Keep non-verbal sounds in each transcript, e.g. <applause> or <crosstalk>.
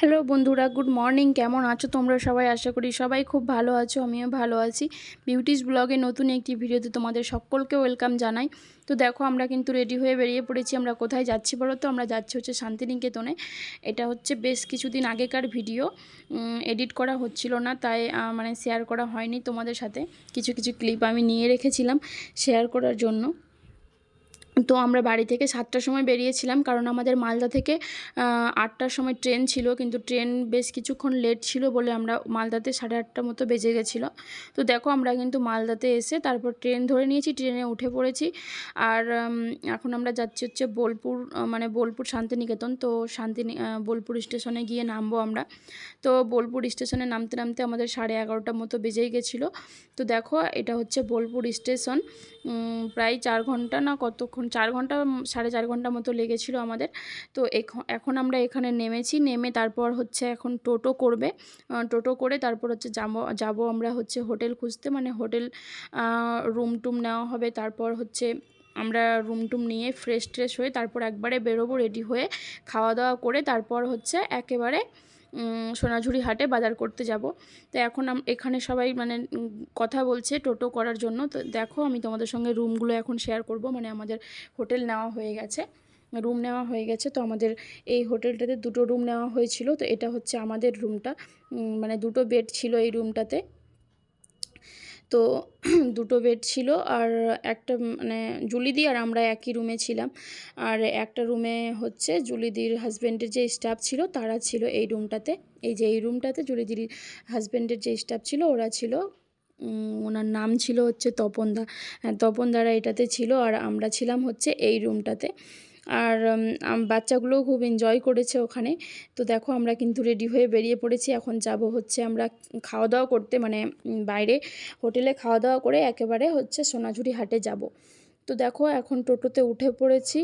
Hello বন্ধুরা, good morning. কেমন আছো তোমরা সবাই? আশা করি সবাই খুব ভালো আছো, আমিও ভালো আছি। বিউটিস ব্লগে নতুন একটি ভিডিওতে তোমাদের সকলকে ওয়েলকাম জানাই। তো দেখো, আমরা কিন্তু রেডি হয়ে বেরিয়ে পড়েছি। আমরা কোথায় যাচ্ছি বলো তো? আমরা যাচ্ছি হচ্ছে শান্তিনিকেতনে। এটা হচ্ছে বেশ কিছুদিন আগেকার ভিডিও। এডিট করা হচ্ছিল না, তাই মানে শেয়ার করা হয়নি তোমাদের সাথে। কিছু কিছু ক্লিপ আমি নিয়ে রেখেছিলাম শেয়ার করার জন্য। তো আমরা বাড়ি থেকে সাতটার সময় বেরিয়েছিলাম কারণ আমাদের মালদা থেকে আটটার সময় ট্রেন ছিল কিন্তু ট্রেন বেশ কিছুক্ষণ লেট ছিল বলে আমরা মালদাতে সাড়ে আটটার মতো বেজে গেছিল। তো দেখো আমরা কিন্তু মালদাতে এসে তারপর ট্রেন ধরে নিয়েছি ট্রেনে উঠে পড়েছি আর এখন আমরা যাচ্ছি হচ্ছে বোলপুর মানে বোলপুর শান্তিনিকেতন। তো শান্তিনি আহ, বোলপুর স্টেশনে গিয়ে নামবো আমরা। তো বোলপুর স্টেশনে নামতে নামতে আমাদের সাড়ে এগারোটার মতো বেজেই গেছিল। তো দেখো এটা হচ্ছে বোলপুর স্টেশন প্রায় চার ঘণ্টা না কতক্ষণ চার ঘণ্টা, সাড়ে চার ঘণ্টা মতো লেগেছিল আমাদের। তো এখ- এখন আমরা এখানে নেমেছি, নেমে তারপর হচ্ছে এখন টোটো করবে। টোটো করে তারপর হচ্ছে যাব যাব আমরা হচ্ছে হোটেল খুঁজতে। মানে হোটেল রুম টুম নেওয়া হবে। তারপর হচ্ছে আমরা রুম টুম নিয়ে ফ্রেশ ট্রেশ হয়ে তারপর একবারে বেরোবো, রেডি হয়ে খাওয়া দাওয়া করে তারপর হচ্ছে একেবারে সোনাঝুরি হাটে বাজার করতে যাব। তো এখন এখানে সবাই মানে কথা বলছে টোটো করার জন্য। তো দেখো, আমি তোমাদের সঙ্গে রুমগুলো এখন শেয়ার করব। মানে আমাদের হোটেল নেওয়া হয়ে গেছে। রুম নেওয়া হয়ে গেছে। তো আমাদের এই হোটেলটাতে দুটো রুম নেওয়া হয়েছিল। তো এটা হচ্ছে আমাদের রুমটা। মানে দুটো বেড ছিল এই রুমটাতে। তো <clears throat> দুটো বেড ছিল আর একটা মানে জুলিদি আর আমরা একই রুমে ছিলাম। আর একটা রুমে হচ্ছে জুলিদির হাজব্যান্ডের যে স্টাফ ছিল তারা ছিল এই রুমটাতে এই যে এই রুমটাতে জুলিদির হাজব্যান্ডের যে স্টাফ ছিল ওরা ছিল ওনার নাম ছিল হচ্ছে তপনদা। হ্যাঁ তপনদারা এটাতে ছিল আর আমরা ছিলাম হচ্ছে এই রুমটাতে আর বাচ্চাগুলোও খুব এনজয় করেছে ওখানে। তো দেখো আমরা কিন্তু রেডি হয়ে বেরিয়ে পড়েছি। এখন যাব হচ্ছে আমরা খাওয়া দাওয়া করতে মানে বাইরে হোটেলে খাওয়া দাওয়া করে একেবারে হচ্ছে সোনাঝুরি হাটে যাব। তো দেখো এখন টোটোতে উঠে পড়েছি।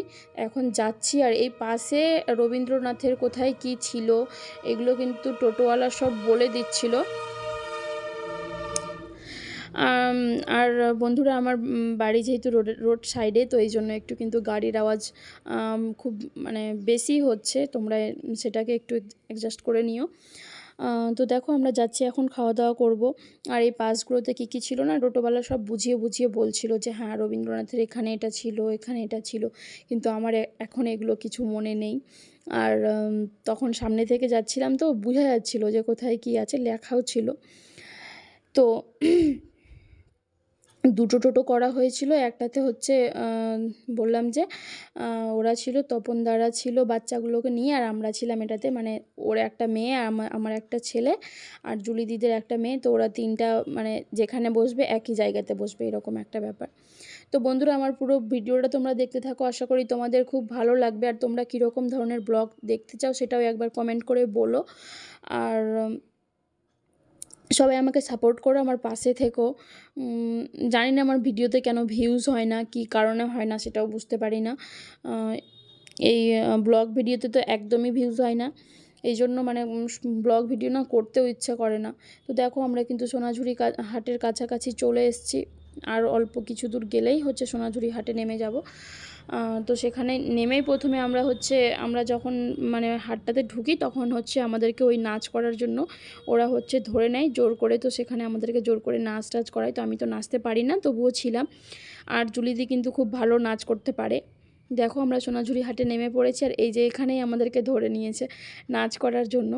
এখন যাচ্ছি আর এই পাশে রবীন্দ্রনাথের কোথায় কি ছিল, এগুলো কিন্তু টোটোওয়ালা সব বলে দিচ্ছিল। আর বন্ধুরা, আমার বাড়ি যেহেতু রোড রোড সাইডে, তো এই জন্য একটু কিন্তু গাড়ির আওয়াজ খুব মানে বেশি হচ্ছে। তোমরা সেটাকে একটু অ্যাডজাস্ট করে নিও। তো দেখো, আমরা যাচ্ছি, এখন খাওয়া দাওয়া করব। আর এই পাসগুলোতে কী কী ছিল না, টোটোওয়ালা সব বুঝিয়ে বুঝিয়ে বলছিল যে হ্যাঁ রবীন্দ্রনাথের এখানে এটা ছিল, এখানে এটা ছিল। কিন্তু আমার এখন এগুলো কিছু মনে নেই। আর তখন সামনে থেকে যাচ্ছিলাম তো, বোঝা যাচ্ছিল যে কোথায় কী আছে, লেখাও ছিল। তো দুটো টোটো করা হয়েছিল। একটাতে হচ্ছে বললাম যে ওরা ছিল, তপনদারা ছিল বাচ্চাগুলোকে নিয়ে, আর আমরা ছিলাম এটাতে। মানে ওর একটা মেয়ে আমার আমার একটা ছেলে, আর জুলি দিদির একটা মেয়ে। তো ওরা তিনটা মানে যেখানে বসবে, একই জায়গাতে বসবে, এরকম একটা ব্যাপার। তো বন্ধুরা, আমার পুরো ভিডিওটা তোমরা দেখতে থাকো। আশা করি তোমাদের খুব ভালো লাগবে। আর তোমরা কীরকম ধরনের ব্লগ দেখতে চাও, সেটাও একবার কমেন্ট করে বলো। আর সবাই আমাকে সাপোর্ট করো, আমার পাশে থেকো। জানি না আমার ভিডিওতে কেন ভিউজ হয় না, কি কারণে হয় না সেটাও বুঝতে পারি না। এই ব্লগ ভিডিওতে তো একদমই ভিউজ হয় না। এই জন্য মানে ব্লগ ভিডিও না করতেও ইচ্ছা করে না। তো দেখো আমরা কিন্তু সোনাঝুরি হাটের কাছাকাছি চলে এসেছি। আর অল্প কিছু দূর গেলেই হচ্ছে সোনাঝুরি হাটে নেমে যাব। তো সেখানে নেমেই প্রথমে আমরা হচ্ছে, আমরা যখন মানে হাটটাতে ঢুকি তখন হচ্ছে আমাদেরকে ওই নাচ করার জন্য ওরা হচ্ছে ধরে নেয় জোর করে। তো সেখানে আমাদেরকে জোর করে নাচ টাচ করায়। তো আমি তো নাচতে পারি না, তবুও ছিলাম। আর জুলিদি কিন্তু খুব ভালো নাচ করতে পারে। দেখো আমরা সোনাঝুরি হাটে নেমে পড়েছি আর এই যে এখানেই আমাদেরকে ধরে নিয়েছে নাচ করার জন্য।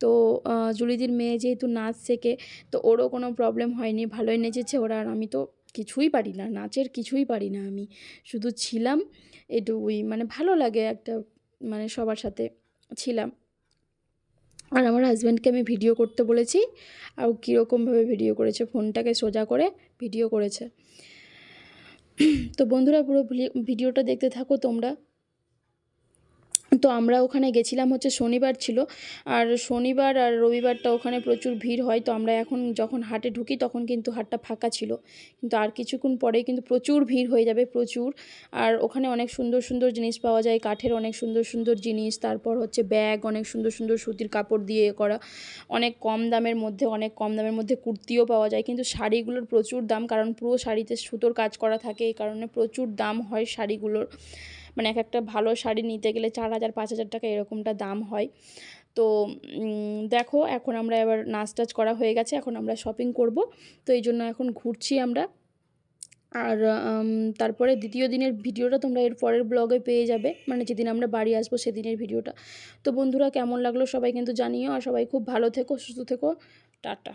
তো জুলিদির মেয়ে যেহেতু নাচ শেখে, তো ওরও কোনো প্রবলেম হয়নি, ভালোই নেচেছে ওরা। আর আমি তো কিছুই পারি না, নাচের কিছুই পারি না আমি। শুধু ছিলাম, এটুকুই। মানে ভালো লাগে একটা মানে সবার সাথে ছিলাম। আর আমার হাজব্যান্ডকে আমি ভিডিও করতে বলেছি, আর কীরকমভাবে ভিডিও করেছে, ফোনটাকে সোজা করে ভিডিও করেছে। তো বন্ধুরা পুরো ভিডিওটা দেখতে থাকো তোমরা। তো আমরা ওখানে গেছিলাম হচ্ছে শনিবার ছিল আর শনিবার আর রবিবারটা ওখানে প্রচুর ভিড় হয়, তো আমরা এখন যখন হাটে ঢুকি তখন কিন্তু হাটটা ফাঁকা ছিল। কিন্তু আর কিছুক্ষণ পরেই কিন্তু প্রচুর ভিড় হয়ে যাবে, প্রচুর। আর ওখানে অনেক সুন্দর সুন্দর জিনিস পাওয়া যায়, কাঠের অনেক সুন্দর সুন্দর জিনিস, তারপর হচ্ছে ব্যাগ, অনেক সুন্দর সুন্দর সুতির কাপড় দিয়ে করা। অনেক কম দামের মধ্যে, অনেক কম দামের মধ্যে কুর্তিও পাওয়া যায়, কিন্তু শাড়িগুলোর প্রচুর দাম, কারণ পুরো শাড়িতে সুতোর কাজ করা থাকে, এই কারণে প্রচুর দাম হয় শাড়িগুলোর। মানে এক একটা ভালো শাড়ি নিতে গেলে চার হাজার, পাঁচ হাজার টাকা এরকমটা দাম হয়। তো দেখো এখন আমরা এবার নাচ টাচ করা হয়ে গেছে, এখন আমরা শপিং করব। তো এই জন্য এখন ঘুরছি আমরা। আর তারপরে দ্বিতীয় দিনের ভিডিওটা তোমরা এর পরের ব্লগে পেয়ে যাবে। মানে যেদিন আমরা বাড়ি আসব সেদিনের ভিডিওটা। তো বন্ধুরা কেমন লাগল সবাই কিন্তু জানিও। আর সবাই খুব ভালো থেকো, সুস্থ থেকো। টাটা।